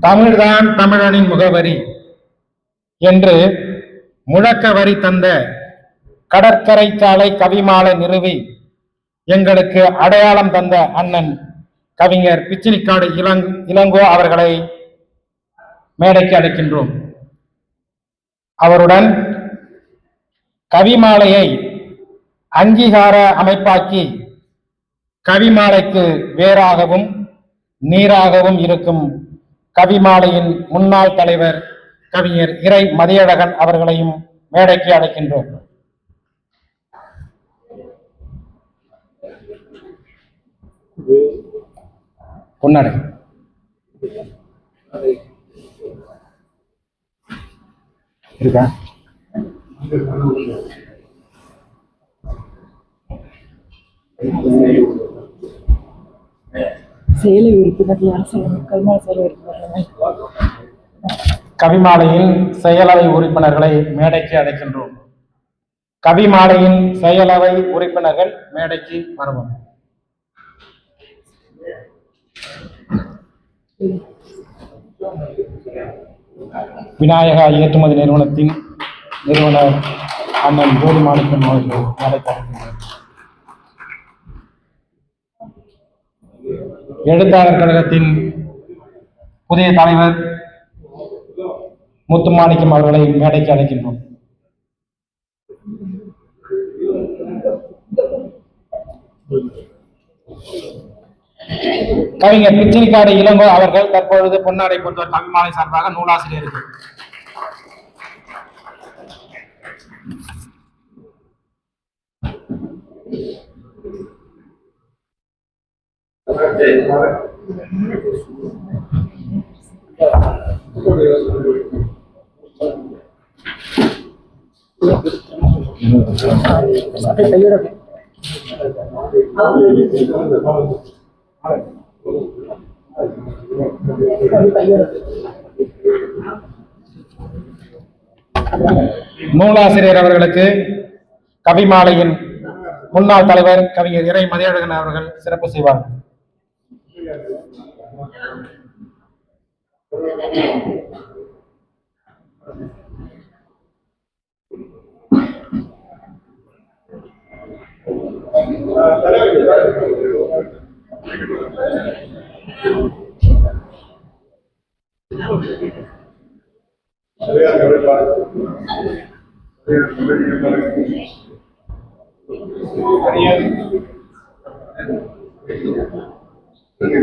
தமிழ்தான் தமிழனின் முகவரி என்று முழக்க வரி தந்த கடற்கரை சாலை கவிமாலை நிறுவி எங்களுக்கு அடையாளம் தந்த அண்ணன் கவிஞர் பிச்சினிக்காடு இளங் இளங்கோ அவர்களை மேடைக்கு அழைக்கின்றோம். அவருடன் கவிமாலையை அங்கீகார அமைப்பாக்கி கவிமாலைக்கு வேறாகவும் நீராகவும் இருக்கும் கவிமாலையின் முன்னாள் தலைவர் கவிஞர் இறை மதியழகன் அவர்களையும் மேடைக்கு அழைக்கின்றோம். பொன்னாடை இருக்கா? சேலை உறுப்பினர் யார் சொல்லுங்க கைமால் சேலை கவிமாலையின் செயலவை உறுப்பினர்களை மேடைக்கு அழைக்கின்றோம். கவிமாலையின் செயலவை உறுப்பினர்கள் மேடைக்கு வருவோம். விநாயகா ஏற்றுமதி நிறுவனத்தின் நிறுவனர் அண்ணன் ஜோதி மாணிக்கம் அவர்கள் மேடைக்கு அழைக்கின்றனர் எழுத்தாளர் கழகத்தின் புதிய தலைவர் முத்துமாணிக்கம் அவர்களை மேடைக்கு அழைக்கின்றோம். கவிஞர் பிச்சினிக்காடு இளங்கோ அவர்கள் தற்பொழுது பொன்னாடை போன்றவர் கவிமாலை சார்பாக நூலாசிரியருக்கு நூலாசிரியர் அவர்களுக்கு கவிமாலையின் முன்னாள் தலைவர் கவிஞர் இறை மதியழகன் அவர்கள் சிறப்பு செய்வார்கள். இல்ல, இல்ல,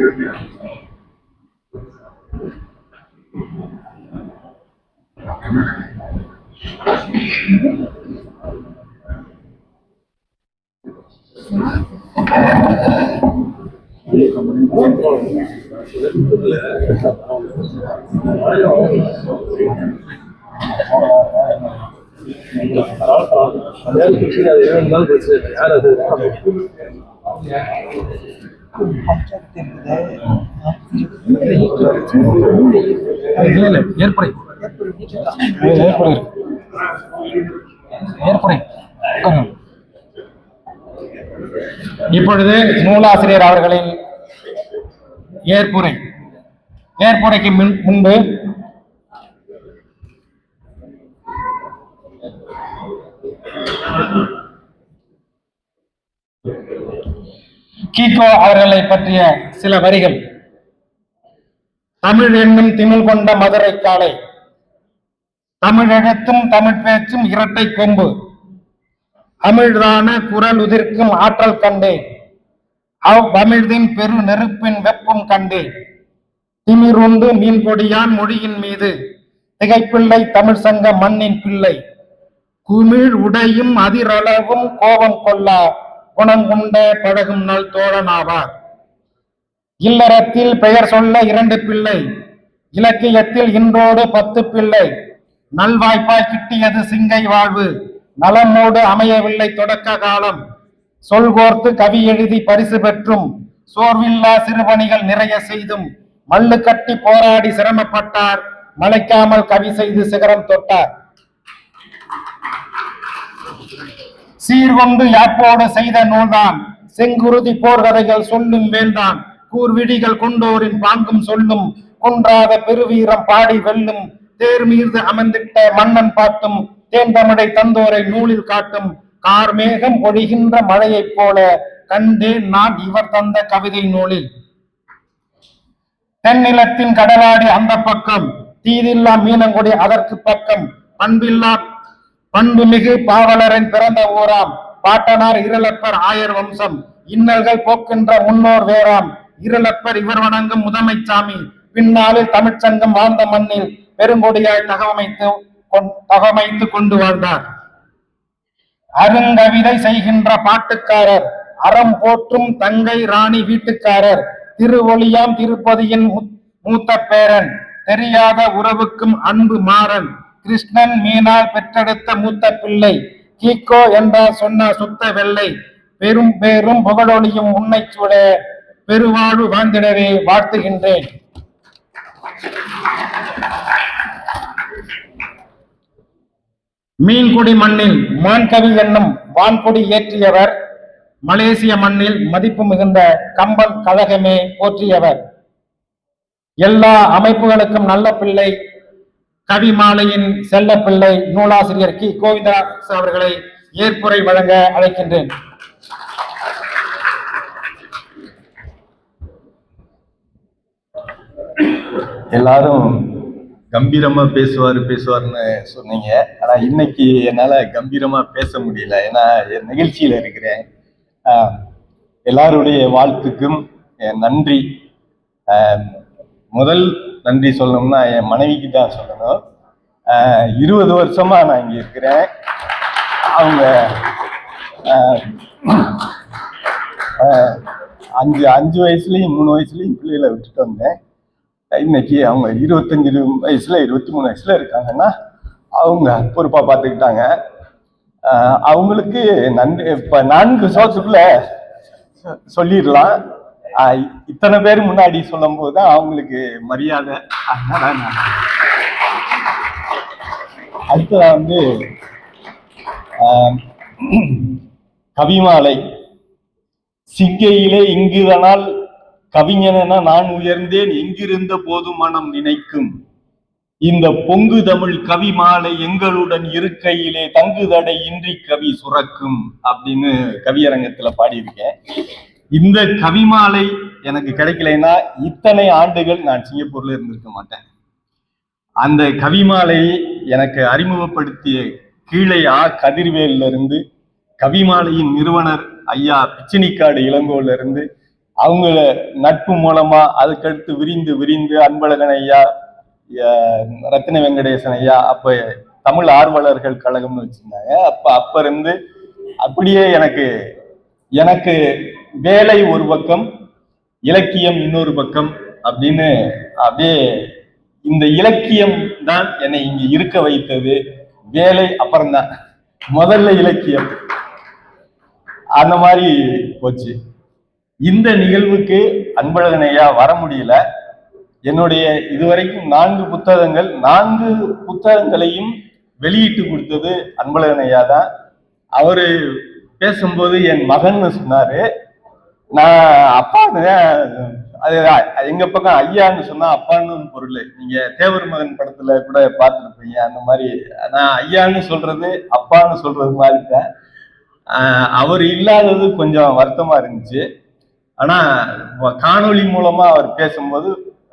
ஏற்புரை. ஏற்புரை. ஏற்புரை. உட்காருங்க. இப்பொழுது நூலாசிரியர் அவர்களின் ஏற்புரை. ஏற்புரைக்கு முன்- முன்பு கீகோ அவர்களை பற்றிய சில வரிகள். தமிழ் என்னும் திமிழ் கொண்ட மதுரை காலை தமிழெழுத்தும் தமிழ் பேச்சும் இரட்டை கொம்பு. அமிழ்தான குரல் உதிர்க்கும் ஆற்றல் கண்டேன். அவ்வமிழ்தின் பெரு நெருப்பின் வெப்பம் கண்டேன். திமிருண்டு மீன் கொடியான் மொழியின் மீது. திகைப்பிள்ளை தமிழ் சங்க மண்ணின் பிள்ளை. குமிழ் உடையும் அதிரளவும் கோபம் கொள்ளா குணங்குண்ட பழகும் நல் தோழனாவார். இல்லறத்தில் பெயர் சொல்ல இரண்டு பிள்ளை இலக்கியத்தில் இன்றோடு பத்து பிள்ளை. நல்வாய்ப்பாய் கிட்டியது சிங்கை வாழ்வு நலமோடு அமையவில்லை தொடக்க காலம். சொல்கோர்த்து கவி எழுதி பரிசு பெற்றும் சோர்வில்லா சிறுபணிகள் நிறைய செய்தும் மல்லு கட்டி போராடி சிரமப்பட்டார் மலைக்காமல் கவி செய்து சிகரம் தொட்டார். சீர்கொண்டு யாப்போடு செய்த நூல்தான். செங்குருதி போர்கதைகள் சொல்லும் வேண்டான் கூர்விடிகள் கொண்டோரின் பாங்கும் சொல்லும். குன்றாத பெருவீரம் பாடி வெல்லும். தேர் மீது அமர்ந்திட்ட மன்னன் பாட்டும். தேந்தமிழை தந்தோரை நூலில் காட்டும். கார்மேகம் பொழிகின்ற மழையைப் போல கண்டேன் நான் இவர் தந்த கவிதை நூலில். தென்னிலத்தின் கடலாடி அந்த பக்கம். தீதில்லா மீனங்குடி அதற்கு பக்கம். பண்பில்லா பண்புமிகு பாவலரின் பிறந்த ஊராம் பாட்டனார் இருளப்பர் ஆயர் வம்சம் இன்னல்கள் போக்கின்ற முன்னோர் வேறாம். இருளப்பர் இவர் வணங்கும் முதமை சாமி பின்னாளில் தமிழ்ச்சங்கம் வாழ்ந்த மண்ணில் பெருங்கொடியாய் தகவமைத்து கொண்- தகவமைத்து கொண்டு வாழ்ந்தார். அருங்கவிதை செய்கின்ற பாட்டுக்காரர் அறம் போற்றும் தங்கை ராணி வீட்டுக்காரர் திருவொளியாம் திருப்பதியின் மூத்த பேரன் தெரியாத உறவுக்கும் அன்பு மாறன். கிருஷ்ணன் மீனால் பெற்றெடுத்த மூத்த பிள்ளை. கீக்கோ என்றார் சொன்ன சுத்த வெள்ளை. பெரும் பேரும் புகழொளியும் உன்னை சூட பெருவாழ்வு வாழ்ந்திடவே வாழ்த்துகின்றேன். மீன்குடி மண்ணில் மான்கவி என்னும் வான்குடி ஏற்றியவர். மலேசிய மண்ணில் மதிப்பு மிகுந்த கம்பன் கழகமே போற்றியவர். எல்லா அமைப்புகளுக்கும் நல்ல பிள்ளை. கவிமாலையின் செல்ல பிள்ளை நூலாசிரியர் கி. கோவிந்தராஜ் அவர்களை ஏற்புரை வழங்க அழைக்கின்றேன். எல்லாரும் கம்பீரமா பேசுவாரு பேசுவாருன்னு சொன்னீங்க. ஆனா இன்னைக்கு என்னால கம்பீரமா பேச முடியல. ஏன்னா என் நிகழ்ச்சியில இருக்கிறேன். எல்லாருடைய வாழ்த்துக்கும் நன்றி. முதல் நன்றி சொல்லணும்னா என் மனைவிக்கு தான் சொல்லணும். இருபது வருஷமா நான் இங்க இருக்கிறேன். அவங்க அஞ்சு அஞ்சு வயசுலயும் மூணு வயசுலயும் பிள்ளைகளை விட்டுட்டு வந்தேன். இன்னைக்கு அவங்க இருபத்தஞ்சு இரு- வயசுல இருபத்தி மூணு வயசுல இருக்காங்கன்னா அவங்க பொறுப்பா பார்த்துக்கிட்டாங்க அவங்களுக்கு நன்றி இப்ப நான்கு சோத்துக்குள்ள சொ- சொல்லிடலாம். இத்தனை பேர் முன்னாடி சொல்லும் போது அவங்களுக்கு மரியாதை. அதனால நான் அடுத்ததா வந்து ஆஹ் கவிமாலை. சிங்கையிலே இங்குதனால் கவிஞனென நான் உயர்ந்தேன் எங்கிருந்த போது மனம் நினைக்கும்? இந்த பொங்கு தமிழ் கவி மாலை எங்களுடன் இருக்கையிலே தங்குதடை இன்றி கவி சுரக்கும் அப்படின்னு கவியரங்கத்துல பாடியிருக்கேன். இந்த கவிமாலை எனக்கு கிடைக்கலைன்னா இத்தனை ஆண்டுகள் நான் சிங்கப்பூர்ல இருந்திருக்க மாட்டேன். அந்த கவிமாலை எனக்கு அறிமுகப்படுத்திய கீழே ஆ கதிர்வேல்ல இருந்து கவிமாலையின் நிறுவனர் ஐயா பிச்சினிக்காடு இளங்கோல இருந்து அவங்கள நட்பு மூலமா அதுக்கடுத்து விரிந்து விரிந்து அன்பழகன் ஐயா அஹ் ரத்தின வெங்கடேசன் ஐயா அப்ப தமிழ் ஆர்வலர்கள் கழகம்னு வச்சிருந்தாங்க. அப்ப அப்ப இருந்து அப்படியே எனக்கு எனக்கு வேலை ஒரு பக்கம் இலக்கியம் இன்னொரு பக்கம் அப்படின்னு அப்படியே இந்த இலக்கியம் தான் என்னை இங்க இருக்க வைத்தது. வேலை அப்புறம்தான். முதல்ல இலக்கியம். அந்த மாதிரி போச்சு. இந்த நிகழ்வுக்கு அன்பழகனையா வர முடியல. என்னுடைய இதுவரைக்கும் நான்கு புத்தகங்கள் நான்கு புத்தகங்களையும் வெளியிட்டு கொடுத்தது அன்பழகனையா தான். அவரு பேசும்போது என் மகன்னு சொன்னாரு. நான் அப்பான்னு அது எங்க பக்கம் ஐயான்னு சொன்னா அப்பான்னு பொருள். நீங்க தேவர் மகன் படத்துல கூட பார்த்துருப்பீங்க அந்த மாதிரி. நான் ஐயான்னு சொல்றது அப்பான்னு சொல்றது மாதிரி தான் அவர் இல்லாதது கொஞ்சம் வருத்தமா இருந்துச்சு. ஆனா காணொளி மூலமா அவர் பேசும்போது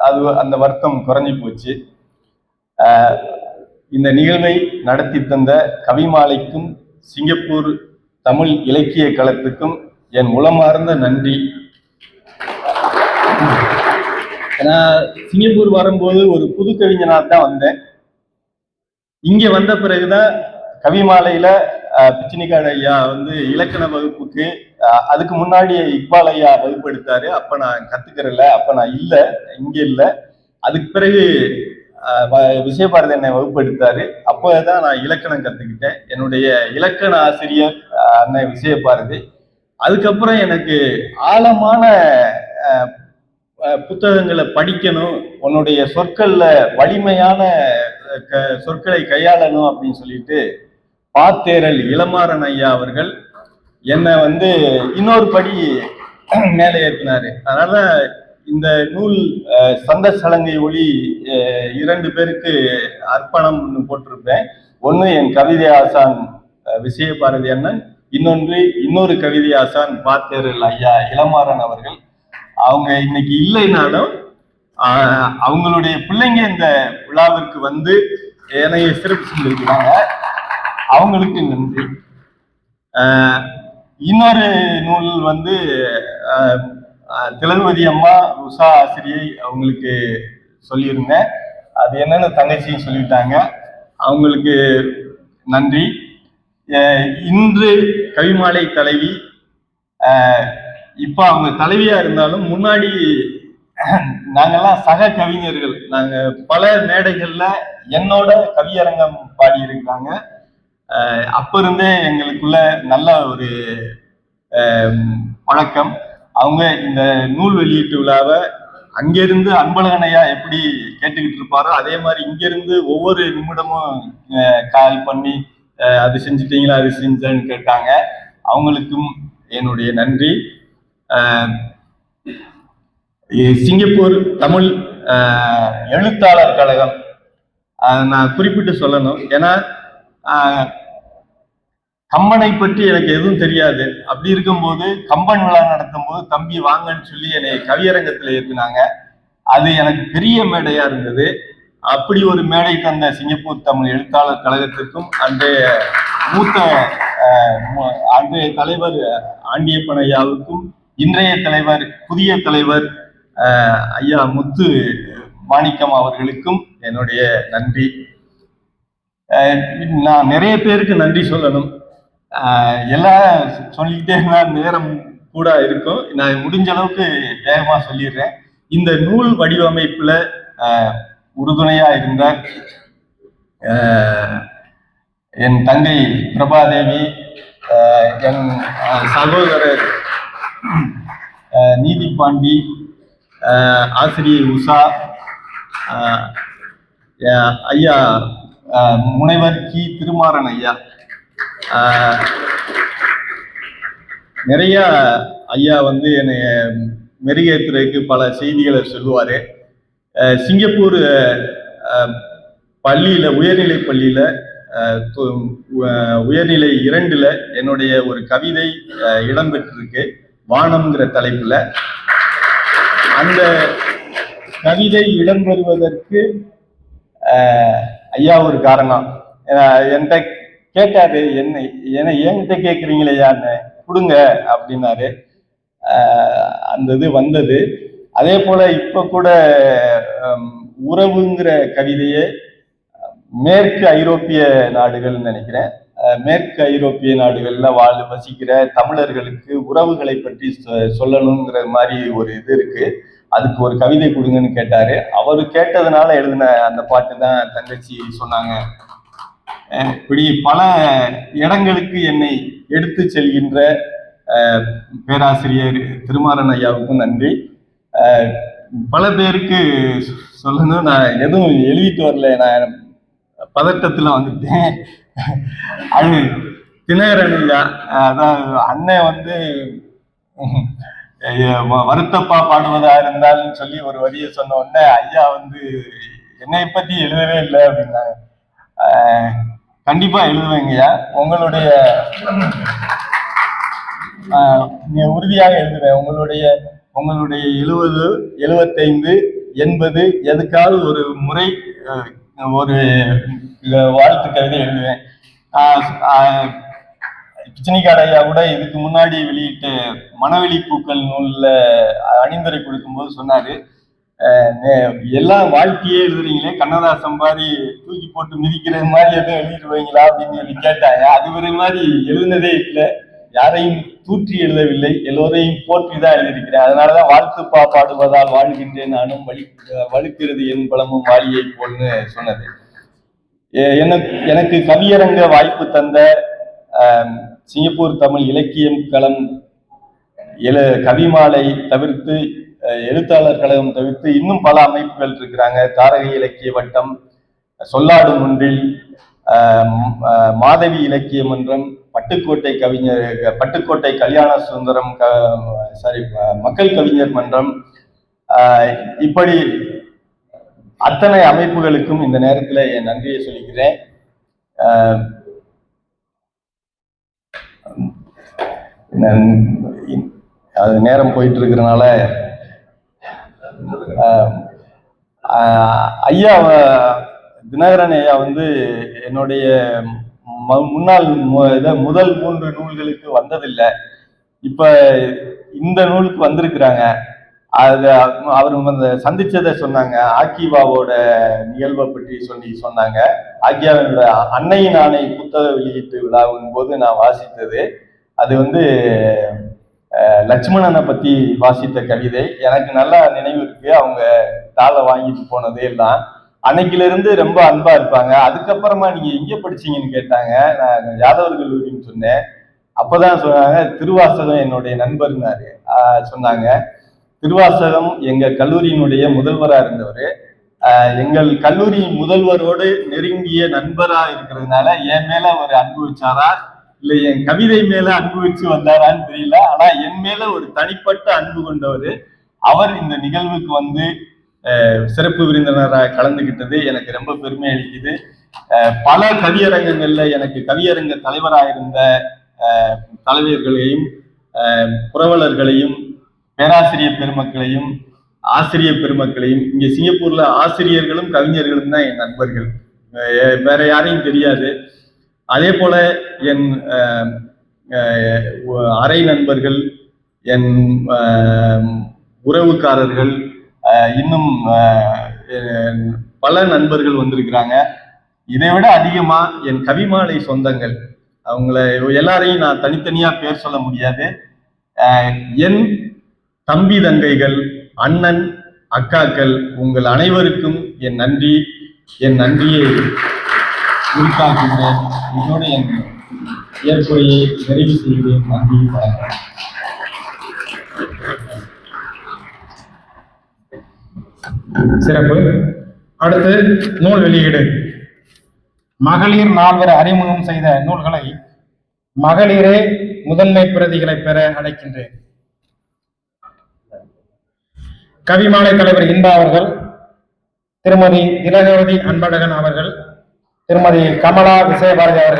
அது அந்த வருத்தம் குறைஞ்சி போச்சு. இந்த நிகழ்வை நடத்தி தந்த கவிமாலைக்கும் சிங்கப்பூர் தமிழ் இலக்கிய களத்துக்கும் என் உளமார்ந்த நன்றி. ஏன்னா சிங்கப்பூர் வரும்போது ஒரு புது கவிஞனாக தான் வந்தேன். இங்கே வந்த பிறகுதான் கவிமாலையில அஹ், பிச்சினிக்காடு ஐயா வந்து இலக்கண வகுப்புக்கு அதுக்கு முன்னாடி இக்பால் ஐயா வகுப்பு எடுத்தாரு அப்ப நான் கத்துக்கிறல அப்ப நான் இல்ல இங்க இல்ல. அதுக்கு பிறகு வ- விஜயபாரதி என்னை வகுப்பு எடுத்தாரு அப்போதான் நான் இலக்கணம் கத்துக்கிட்டேன். என்னுடைய இலக்கண ஆசிரியர் அண்ணன் விஜயபாரதி. அதுக்கப்புறம் எனக்கு ஆழமான புத்தகங்களை படிக்கணும் உன்னுடைய சொற்களில் வலிமையான க- சொற்களை கையாளணும் அப்படின்னு சொல்லிட்டு பாத்தேரல் இளமாறன் ஐயா அவர்கள் என்னை வந்து இன்னொரு படி மேலே ஏற்றினார் அதனால இந்த நூல் சந்த சலங்கை ஒளி இரண்டு பேருக்கு அர்ப்பணம்னு போட்டிருப்பேன். ஒன்று என் கவிதை ஆசான் அஹ், விஜயபாரதி அண்ணன் இன்னொன்று இன்னொரு கவிதை ஆசான் பாத்தேரல் ஐயா இளமாறன் அவர்கள். அவங்க இன்னைக்கு இல்லைனாலும் அவங்களுடைய பிள்ளைங்க இந்த விழாவிற்கு வந்து என்னைய சிறப்பு செஞ்சிருக்கிறாங்க அவங்களுக்கு நன்றி. இன்னொரு நூல் வந்து ஆஹ், திலகவதி அம்மா உஷா ஆசிரியை அவங்களுக்கு சொல்லியிருந்தேன். அது என்னன்னு தங்கச்சியும் சொல்லிட்டாங்க. அவங்களுக்கு நன்றி. இன்று கவிமாலை தலைவி இப்போ இப்ப அவங்க தலைவியா இருந்தாலும் முன்னாடி நாங்கெல்லாம் சக கவிஞர்கள். நாங்க பல மேடைகள்ல என்னோட கவியரங்கம் பாடி இருக்கிறாங்க அப்ப இருந்தே எங்களுக்குள்ள நல்ல ஒரு பழக்கம். அவங்க இந்த நூல் வெளியீட்டு விழாவை அங்கிருந்து அன்பழகனையா எப்படி கேட்டுக்கிட்டு இருப்பாரோ அதே மாதிரி இங்கிருந்து ஒவ்வொரு நிமிடமும் கால் பண்ணி அது செஞ்சுட்டீங்களா அது செஞ்சேன்னு கேட்டாங்க. அவங்களுக்கும் என்னுடைய நன்றி. சிங்கப்பூர் தமிழ் எழுத்தாளர் கழகம். நான் குறிப்பிட்டு சொல்லணும். ஏன்னா கம்பனை பற்றி எனக்கு எதுவும் தெரியாது. அப்படி இருக்கும்போது கம்பன் விழா நடத்தும் போது தம்பி வாங்கன்னு சொல்லி என்னை கவியரங்கத்தில் ஏற்றினாங்க அது எனக்கு பெரிய மேடையா இருந்தது. அப்படி ஒரு மேடை தந்த சிங்கப்பூர் தமிழ் எழுத்தாளர் கழகத்திற்கும் அன்றைய மூத்த அன்றைய தலைவர் ஆண்டியப்பன் ஐயாவுக்கும் இன்றைய தலைவர் புதிய தலைவர் ஐயா முத்து மாணிக்கம் அவர்களுக்கும் என்னுடைய நன்றி. நான் நிறைய பேருக்கு நன்றி சொல்லணும். எல்லாம் சொல்லிக்கிட்டே இருந்தால் நேரம் கூட இருக்கும். நான் முடிஞ்ச அளவுக்கு வேகமாக சொல்லிடுறேன். இந்த நூல் வடிவமைப்பில் உறுதுணையா இருந்த என் தங்கை பிரபாதேவி என் சகோதரர் நீதி பாண்டி ஆசிரியை உஷா ஐயா முனைவர் கி. திருமாறன் ஐயா. நிறைய ஐயா வந்து என்னை மெருகேற்றுறதுக்கு பல செய்திகளை சொல்லுவாரு. சிங்கப்பூர் பள்ளியில் உயர்நிலை பள்ளியில் உயர்நிலை இரண்டில் என்னுடைய ஒரு கவிதை இடம்பெற்றிருக்கு. வானம்ங்கிற தலைப்பில். அந்த கவிதை இடம்பெறுவதற்கு ஐயா ஒரு காரணம். என்கிட்ட கேட்டாரு என்ன என்ன என்கிட்ட கேட்குறீங்களே யான்னு கொடுங்க அப்படின்னாரு. அந்த இது வந்தது. அதே போல இப்ப கூட உறவுங்கிற கவிதையை மேற்கு ஐரோப்பிய நாடுகள்னு நினைக்கிறேன். மேற்கு ஐரோப்பிய நாடுகள்ல வாழ் வசிக்கிற தமிழர்களுக்கு உறவுகளை பற்றி சொ- சொல்லணுங்கிற மாதிரி ஒரு இது இருக்கு. அதுக்கு ஒரு கவிதை கொடுங்கன்னு கேட்டாரு. அவர் கேட்டதுனால எழுதின அந்த பாட்டு தான் தங்கச்சி சொன்னாங்க. இப்படி பல இடங்களுக்கு என்னை எடுத்து செல்கின்ற பேராசிரியர் திருமாறன் ஐயாவுக்கும் நன்றி. பல பேருக்கு சொ- சொல்லணும் நான் எதுவும் எழுதிட்டு வரல நான் பதட்டத்துல வந்துட்டேன். அது தினகரன் ஐயா அதான் அண்ணன் வந்து வருத்தப்பா பாடுவதா இருந்தாலும் சொல்லி ஒரு வரியை சொன்ன உடனே ஐயா வந்து என்னை பத்தி எழுதவே இல்லை அப்படின்னாங்க. ஆஹ், கண்டிப்பா எழுதுவேங்கய்யா. உங்களுடைய உறுதியாக எழுதுவேன் உங்களுடைய உங்களுடைய எழுபது எழுபத்தைந்து எண்பது எதுக்காவது ஒரு முறை ஒரு வாழ்த்து கவிதை எழுதுவேன். ஆஹ், ஐயா கூட இதுக்கு முன்னாடி வெளியிட்டு மனவெளி பூக்கள் நூலில் அணிந்துரை கொடுக்கும்போது சொன்னாரு. எல்லா வாழ்க்கையே எழுதுறீங்களே கண்ணதாசன் மாதிரி தூக்கி போட்டு மிதிக்கிற மாதிரி எதுவும் எழுதிடுவீங்களா அப்படின்னு சொல்லி கேட்டாங்க அது ஒரு மாதிரி எழுதுனதே இல்லை. யாரையும் தூற்றி எழுதவில்லை. எல்லோரையும் போற்றி தான் எழுதியிருக்கிறேன் அதனாலதான் வாழ்த்துப்பா பாடுவதால் வாழ்கின்றேன் நானும். வலி வலுக்கிறது என் பலமும் வாலியை போல்னு சொன்னது. எனக்கு எனக்கு கவியரங்க வாய்ப்பு தந்த சிங்கப்பூர் தமிழ் இலக்கியம் களம் எழு கவிமாலை தவிர்த்து எழுத்தாளர் கழகம் தவிர்த்து இன்னும் பல அமைப்புகள் இருக்கிறாங்க. தாரகை இலக்கிய வட்டம் சொல்லாடும் ஒன்றில் மாதவி இலக்கிய மன்றம் பட்டுக்கோட்டை கவிஞர் பட்டுக்கோட்டை கல்யாண சுந்தரம் க சாரி மக்கள் கவிஞர் மன்றம். இப்படி அத்தனை அமைப்புகளுக்கும் இந்த நேரத்தில் என் நன்றியை சொல்லிக்கிறேன். அது நேரம் போயிட்டு இருக்கிறனால ஐயா தினகரன் ஐயா வந்து என்னுடைய ம- முன்னாள் இதை முதல் மூன்று நூல்களுக்கு வந்ததில்லை. இப்போ இந்த நூலுக்கு வந்திருக்கிறாங்க. அது அவர் அந்த சந்திச்சதை சொன்னாங்க. ஆக்கிவாவோட நிகழ்வை பற்றி சொல்லி சொன்னாங்க. ஆக்கியாவினோட அன்னையின் ஆணை புத்தக வெளியீட்டு விழாவின் போது நான் வாசித்தது. அது வந்து லட்சுமணனை பற்றி வாசித்த கவிதை. எனக்கு நல்லா நினைவு இருக்கு. அவங்க தாளை வாங்கிட்டு போனது எல்லாம் அன்னைக்குல இருந்து ரொம்ப அன்பா இருப்பாங்க. அதுக்கப்புறமா நீங்க எங்க படிச்சீங்கன்னு கேட்டாங்க. நான் யாதவர் கல்லூரின்னு சொன்னேன். அப்பதான் சொன்னாங்க திருவாசகம் என்னுடைய நண்பர்னாரு. ஆஹ் சொன்னாங்க திருவாசகம் எங்க கல்லூரியினுடைய முதல்வரா இருந்தவர். எங்கள் கல்லூரி முதல்வரோடு நெருங்கிய நண்பரா இருக்கிறதுனால என் மேல ஒரு அன்பு வச்சாரா? இல்ல என் கவிதை மேல அன்பு வச்சு வந்தாரான்னு தெரியல. ஆனா என் மேல ஒரு தனிப்பட்ட அன்பு கொண்டவர். அவர் இந்த நிகழ்வுக்கு வந்து சிறப்பு விருந்தினராக கலந்துகிட்டது. எனக்கு ரொம்ப பெருமை அளிக்குது. பல கவியரங்கங்கள்ல எனக்கு கவியரங்க தலைவராக இருந்த தலைவர்களையும் புரவலர்களையும் பேராசிரியர் பெருமக்களையும் ஆசிரியர் பெருமக்களையும் இங்க சிங்கப்பூர்ல ஆசிரியர்களும் கவிஞர்களும் தான் என் நண்பர்கள். வேற யாரையும் தெரியாது. அதே போல என் அறை நண்பர்கள் என் உறவுக்காரர்கள் இன்னும் பல நண்பர்கள் வந்திருக்கிறாங்க. இதை விட அதிகமா என் கவிமாலை சொந்தங்கள். அவங்கள எல்லாரையும் நான் தனித்தனியா பேர் சொல்ல முடியாது. என் தம்பி தங்கைகள் அண்ணன் அக்காக்கள் உங்கள் அனைவருக்கும் என் நன்றி என் நன்றியை உரித்தாக்குகிறேன். இதோடு என் ஏற்புரையை நிறைவு செய்கிறேன். நன்றி வணக்கம். சிறப்பு. அடுத்து நூல் வெளியீடு. மகளிர் நால்வர் அறிமுகம் செய்த நூல்களை மகளிரே முதன்மை பிரதிகளை பெற அழைக்கின்றேன். கவிமாலை தலைவர் இன்பா அவர்கள் திருமதி திலகவதி அன்பழகன் அவர்கள் திருமதி கமலா விஜயபாரதி அவர்கள்